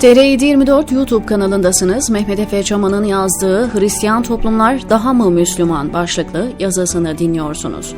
TR724 YouTube kanalındasınız. Mehmet Efe Çaman'ın yazdığı Hristiyan Toplumlar Daha mı Müslüman başlıklı yazısını dinliyorsunuz.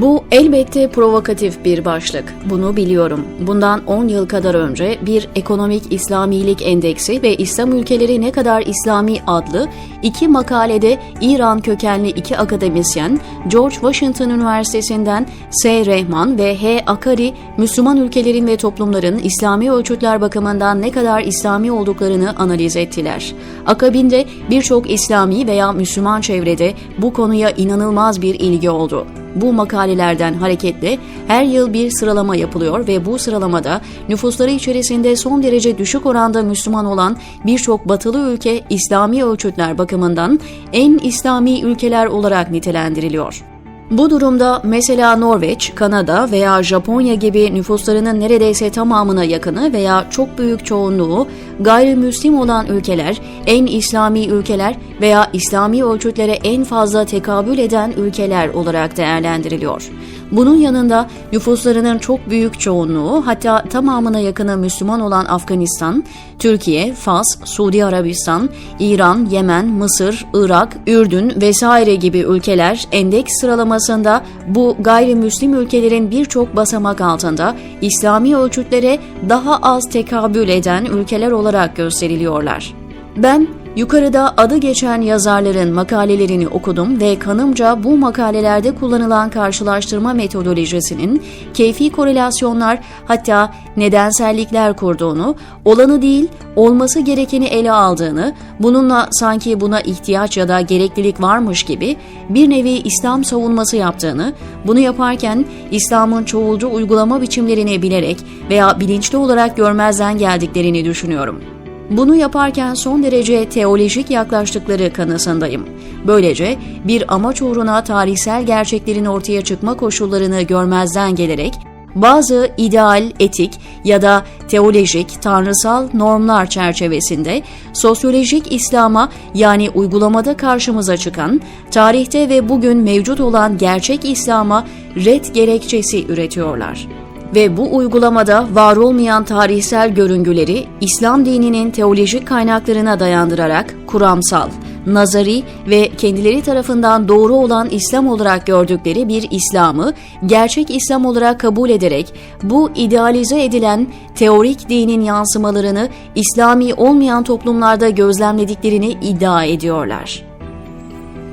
Bu elbette provokatif bir başlık. Bunu biliyorum. Bundan 10 yıl kadar önce bir ekonomik İslamilik endeksi ve İslam ülkeleri ne kadar İslami adlı iki makalede İran kökenli iki akademisyen George Washington Üniversitesi'nden S. Rehman ve H. Akari Müslüman ülkelerin ve toplumların İslami ölçütler bakımından ne kadar İslami olduklarını analiz ettiler. Akabinde birçok İslami veya Müslüman çevrede bu konuya inanılmaz bir ilgi oldu. Bu makalelerden hareketle her yıl bir sıralama yapılıyor ve bu sıralamada nüfusları içerisinde son derece düşük oranda Müslüman olan birçok batılı ülke İslami ölçütler bakımından en İslami ülkeler olarak nitelendiriliyor. Bu durumda mesela Norveç, Kanada veya Japonya gibi nüfuslarının neredeyse tamamına yakını veya çok büyük çoğunluğu gayrimüslim olan ülkeler, en İslami ülkeler veya İslami ölçütlere en fazla tekabül eden ülkeler olarak değerlendiriliyor. Bunun yanında nüfuslarının çok büyük çoğunluğu hatta tamamına yakını Müslüman olan Afganistan, Türkiye, Fas, Suudi Arabistan, İran, Yemen, Mısır, Irak, Ürdün vesaire gibi ülkeler endeks sıralamasında bu gayrimüslim ülkelerin birçok basamak altında İslami ölçütlere daha az tekabül eden ülkeler olarak gösteriliyorlar. Ben Yukarıda adı geçen yazarların makalelerini okudum ve kanımca bu makalelerde kullanılan karşılaştırma metodolojisinin keyfi korelasyonlar hatta nedensellikler kurduğunu, olanı değil olması gerekeni ele aldığını, bununla sanki buna ihtiyaç ya da gereklilik varmış gibi bir nevi İslam savunması yaptığını, bunu yaparken İslam'ın çoğulcu uygulama biçimlerini bilerek veya bilinçli olarak görmezden geldiklerini düşünüyorum.'' Bunu yaparken son derece teolojik yaklaştıkları kanısındayım. Böylece bir amaç uğruna tarihsel gerçeklerin ortaya çıkma koşullarını görmezden gelerek bazı ideal, etik ya da teolojik, tanrısal normlar çerçevesinde sosyolojik İslam'a yani uygulamada karşımıza çıkan, tarihte ve bugün mevcut olan gerçek İslam'a red gerekçesi üretiyorlar ve bu uygulamada var olmayan tarihsel görüngüleri İslam dininin teolojik kaynaklarına dayandırarak kuramsal, nazari ve kendileri tarafından doğru olan İslam olarak gördükleri bir İslam'ı gerçek İslam olarak kabul ederek bu idealize edilen teorik dinin yansımalarını İslami olmayan toplumlarda gözlemlediklerini iddia ediyorlar.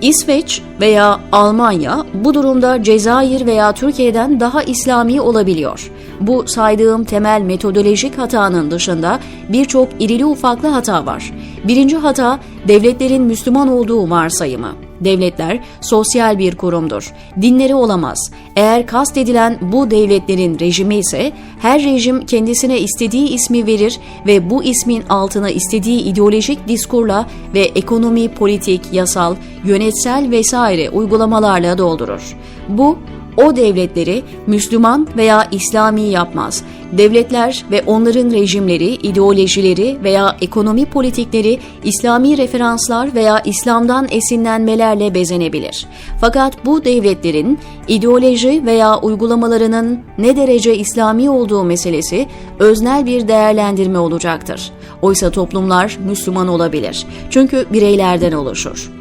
İsveç veya Almanya bu durumda Cezayir veya Türkiye'den daha İslami olabiliyor. Bu saydığım temel metodolojik hatanın dışında birçok irili ufaklı hata var. Birinci hata devletlerin Müslüman olduğu varsayımı. Devletler sosyal bir kurumdur. Dinleri olamaz. Eğer kastedilen bu devletlerin rejimi ise her rejim kendisine istediği ismi verir ve bu ismin altına istediği ideolojik diskurla ve ekonomi, politik, yasal, yönetsel vesaire uygulamalarla doldurur. Bu o devletleri Müslüman veya İslami yapmaz. Devletler ve onların rejimleri, ideolojileri veya ekonomi politikleri İslami referanslar veya İslam'dan esinlenmelerle bezenebilir. Fakat bu devletlerin ideoloji veya uygulamalarının ne derece İslami olduğu meselesi öznel bir değerlendirme olacaktır. Oysa toplumlar Müslüman olabilir. Çünkü bireylerden oluşur.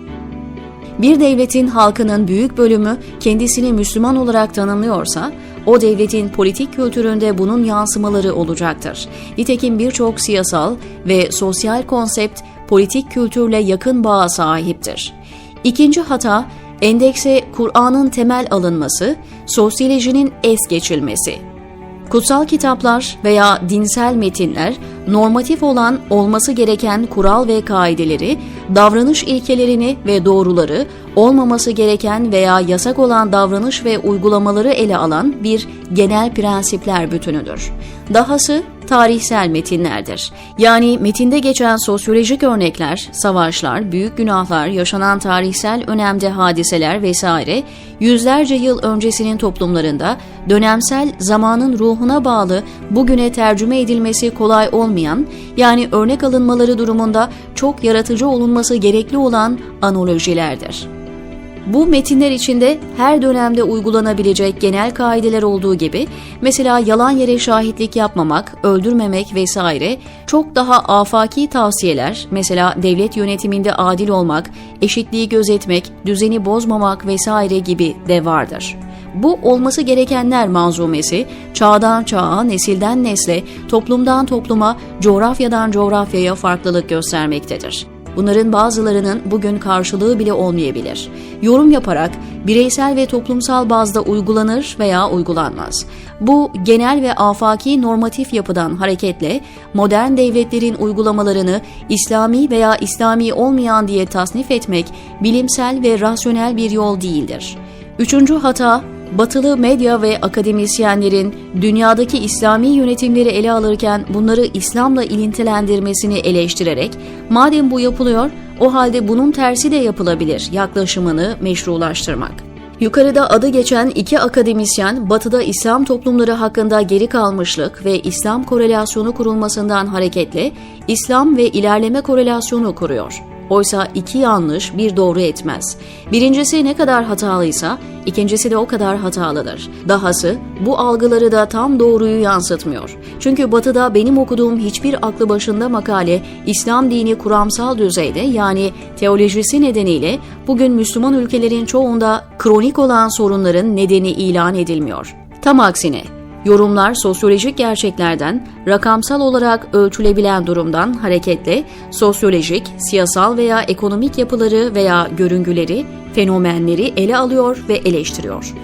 Bir devletin halkının büyük bölümü kendisini Müslüman olarak tanımlıyorsa, o devletin politik kültüründe bunun yansımaları olacaktır. Nitekim birçok siyasal ve sosyal konsept politik kültürle yakın bağa sahiptir. İkinci hata, endekse Kur'an'ın temel alınması, sosyolojinin es geçilmesi. Kutsal kitaplar veya dinsel metinler normatif olan olması gereken kural ve kaideleri, davranış ilkelerini ve doğruları, olmaması gereken veya yasak olan davranış ve uygulamaları ele alan bir genel prensipler bütünüdür. Dahası tarihsel metinlerdir. Yani metinde geçen sosyolojik örnekler, savaşlar, büyük günahlar, yaşanan tarihsel önemde hadiseler vesaire yüzlerce yıl öncesinin toplumlarında dönemsel zamanın ruhuna bağlı bugüne tercüme edilmesi kolay olmayan yani örnek alınmaları durumunda çok yaratıcı olunması gerekli olan analojilerdir. Bu metinler içinde her dönemde uygulanabilecek genel kaideler olduğu gibi mesela yalan yere şahitlik yapmamak, öldürmemek vesaire çok daha afaki tavsiyeler mesela devlet yönetiminde adil olmak, eşitliği gözetmek, düzeni bozmamak vesaire gibi de vardır. Bu olması gerekenler manzumesi çağdan çağa, nesilden nesle, toplumdan topluma, coğrafyadan coğrafyaya farklılık göstermektedir. Bunların bazılarının bugün karşılığı bile olmayabilir. Yorum yaparak bireysel ve toplumsal bazda uygulanır veya uygulanmaz. Bu genel ve afaki normatif yapıdan hareketle modern devletlerin uygulamalarını İslami veya İslami olmayan diye tasnif etmek bilimsel ve rasyonel bir yol değildir. Üçüncü hata Batılı medya ve akademisyenlerin dünyadaki İslami yönetimleri ele alırken bunları İslam'la ilintilendirmesini eleştirerek madem bu yapılıyor o halde bunun tersi de yapılabilir yaklaşımını meşrulaştırmak. Yukarıda adı geçen iki akademisyen Batı'da İslam toplumları hakkında geri kalmışlık ve İslam korelasyonu kurulmasından hareketle İslam ve ilerleme korelasyonu kuruyor. Oysa iki yanlış bir doğru etmez. Birincisi ne kadar hatalıysa ikincisi de o kadar hatalıdır. Dahası bu algıları da tam doğruyu yansıtmıyor. Çünkü batıda benim okuduğum hiçbir aklı başında makale İslam dini kuramsal düzeyde yani teolojisi nedeniyle bugün Müslüman ülkelerin çoğunda kronik olan sorunların nedeni ilan edilmiyor. Tam aksine Yorumlar sosyolojik gerçeklerden, rakamsal olarak ölçülebilen durumdan hareketle sosyolojik, siyasal veya ekonomik yapıları veya görüngüleri, fenomenleri ele alıyor ve eleştiriyor.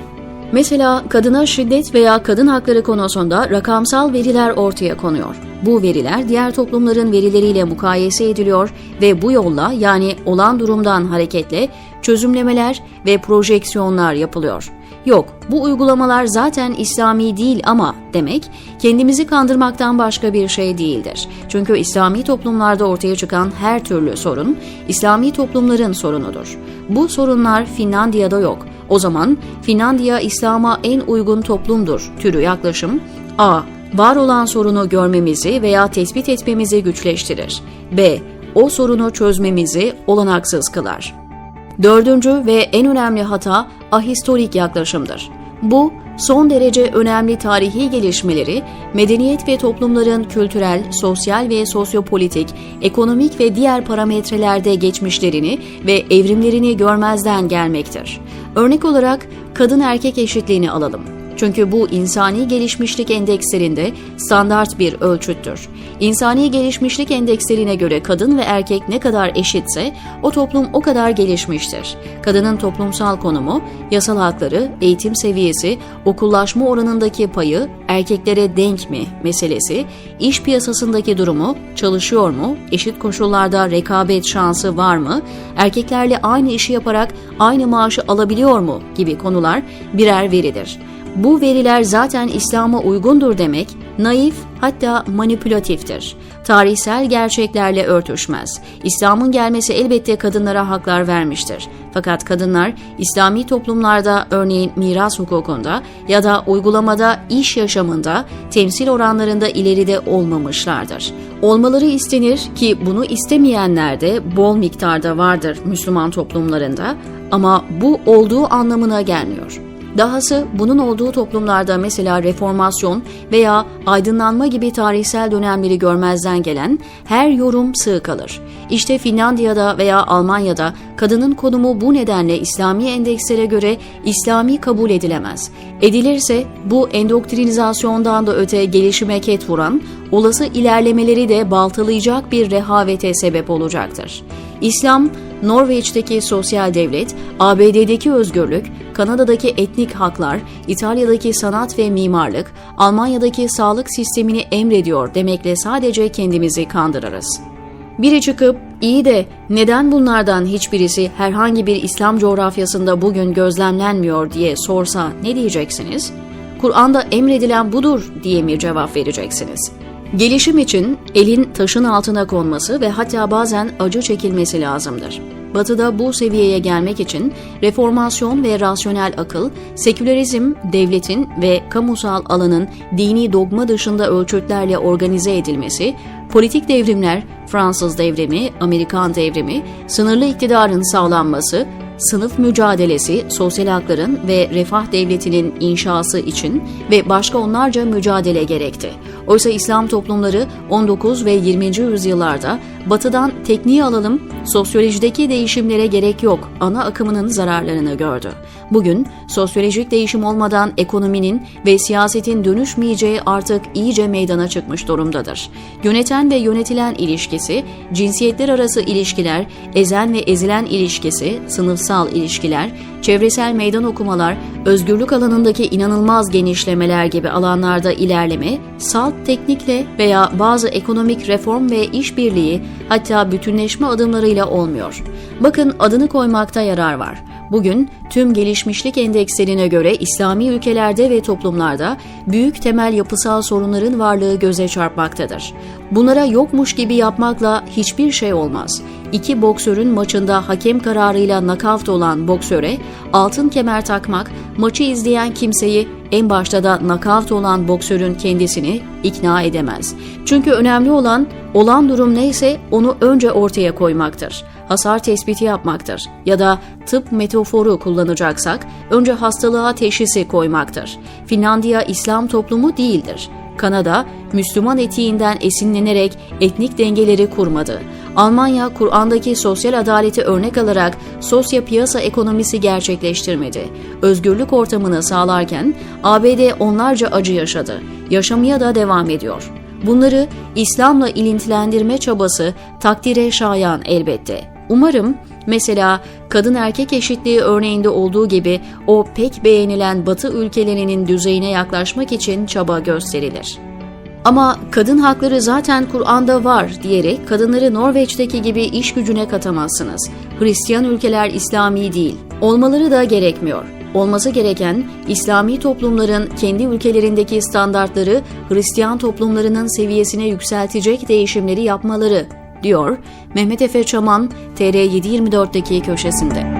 Mesela kadına şiddet veya kadın hakları konusunda rakamsal veriler ortaya konuyor. Bu veriler diğer toplumların verileriyle mukayese ediliyor ve bu yolla yani olan durumdan hareketle çözümlemeler ve projeksiyonlar yapılıyor. Yok, bu uygulamalar zaten İslami değil ama demek kendimizi kandırmaktan başka bir şey değildir. Çünkü İslami toplumlarda ortaya çıkan her türlü sorun İslami toplumların sorunudur. Bu sorunlar Finlandiya'da yok. O zaman Finlandiya İslam'a en uygun toplumdur türü yaklaşım A. Var olan sorunu görmemizi veya tespit etmemizi güçleştirir. B. O sorunu çözmemizi olanaksız kılar. Dördüncü ve en önemli hata ahistorik yaklaşımdır. Bu, son derece önemli tarihi gelişmeleri, medeniyet ve toplumların kültürel, sosyal ve sosyopolitik, ekonomik ve diğer parametrelerde geçmişlerini ve evrimlerini görmezden gelmektir. Örnek olarak kadın erkek eşitliğini alalım. Çünkü bu insani gelişmişlik endekslerinde standart bir ölçüttür. İnsani gelişmişlik endekslerine göre kadın ve erkek ne kadar eşitse o toplum o kadar gelişmiştir. Kadının toplumsal konumu, yasal hakları, eğitim seviyesi, okullaşma oranındaki payı erkeklere denk mi meselesi, iş piyasasındaki durumu, çalışıyor mu, eşit koşullarda rekabet şansı var mı, erkeklerle aynı işi yaparak aynı maaşı alabiliyor mu gibi konular birer veridir. Bu veriler zaten İslam'a uygundur demek, naif hatta manipülatiftir. Tarihsel gerçeklerle örtüşmez. İslam'ın gelmesi elbette kadınlara haklar vermiştir. Fakat kadınlar İslami toplumlarda örneğin miras hukukunda ya da uygulamada iş yaşamında temsil oranlarında ileride olmamışlardır. Olmaları istenir ki bunu istemeyenler de bol miktarda vardır Müslüman toplumlarında ama bu olduğu anlamına gelmiyor. Dahası bunun olduğu toplumlarda mesela reformasyon veya aydınlanma gibi tarihsel dönemleri görmezden gelen her yorum sığ kalır. İşte Finlandiya'da veya Almanya'da kadının konumu bu nedenle İslami endekslere göre İslami kabul edilemez. Edilirse bu endoktrinizasyondan da öte gelişime ket vuran, olası ilerlemeleri de baltalayacak bir rehavete sebep olacaktır. İslam, Norveç'teki sosyal devlet, ABD'deki özgürlük, Kanada'daki etnik haklar, İtalya'daki sanat ve mimarlık, Almanya'daki sağlık sistemini emrediyor demekle sadece kendimizi kandırırız. Biri çıkıp iyi de neden bunlardan hiçbirisi herhangi bir İslam coğrafyasında bugün gözlemlenmiyor diye sorsa ne diyeceksiniz? Kur'an'da emredilen budur diye mi cevap vereceksiniz? Gelişim için elin taşın altına konması ve hatta bazen acı çekilmesi lazımdır. Batı'da bu seviyeye gelmek için reformasyon ve rasyonel akıl, sekülerizm, devletin ve kamusal alanın dini dogma dışında ölçütlerle organize edilmesi, politik devrimler, Fransız devrimi, Amerikan devrimi, sınırlı iktidarın sağlanması, sınıf mücadelesi, sosyal hakların ve refah devletinin inşası için ve başka onlarca mücadele gerekti. Oysa İslam toplumları 19 ve 20. yüzyıllarda batıdan tekniği alalım, sosyolojideki değişimlere gerek yok ana akımının zararlarını gördü. Bugün sosyolojik değişim olmadan ekonominin ve siyasetin dönüşmeyeceği artık iyice meydana çıkmış durumdadır. Yöneten ve yönetilen ilişkisi, cinsiyetler arası ilişkiler, ezen ve ezilen ilişkisi, sınıfsal ilişkiler, çevresel meydan okumalar, özgürlük alanındaki inanılmaz genişlemeler gibi alanlarda ilerleme, salt teknikle veya bazı ekonomik reform ve işbirliği hatta bütünleşme adımlarıyla olmuyor. Bakın adını koymakta yarar var. Bugün tüm gelişmişlik endekslerine göre İslami ülkelerde ve toplumlarda büyük temel yapısal sorunların varlığı göze çarpmaktadır. Bunlara yokmuş gibi yapmakla hiçbir şey olmaz. İki boksörün maçında hakem kararıyla nakavt olan boksöre altın kemer takmak, maçı izleyen kimseyi en başta da nakavt olan boksörün kendisini ikna edemez. Çünkü önemli olan olan durum neyse onu önce ortaya koymaktır hasar tespiti yapmaktır ya da tıp metaforu kullanacaksak önce hastalığa teşhisi koymaktır. Finlandiya İslam toplumu değildir. Kanada, Müslüman etiğinden esinlenerek etnik dengeleri kurmadı. Almanya, Kur'an'daki sosyal adaleti örnek alarak sosyo piyasa ekonomisi gerçekleştirmedi. Özgürlük ortamını sağlarken ABD onlarca acı yaşadı. Yaşamaya da devam ediyor. Bunları İslam'la ilintilendirme çabası takdire şayan elbette. Umarım mesela kadın erkek eşitliği örneğinde olduğu gibi o pek beğenilen Batı ülkelerinin düzeyine yaklaşmak için çaba gösterilir. Ama kadın hakları zaten Kur'an'da var diyerek kadınları Norveç'teki gibi iş gücüne katamazsınız. Hristiyan ülkeler İslami değil. Olmaları da gerekmiyor. Olması gereken İslami toplumların kendi ülkelerindeki standartları Hristiyan toplumlarının seviyesine yükseltecek değişimleri yapmaları diyor Mehmet Efe Çaman TR724'deki köşesinde.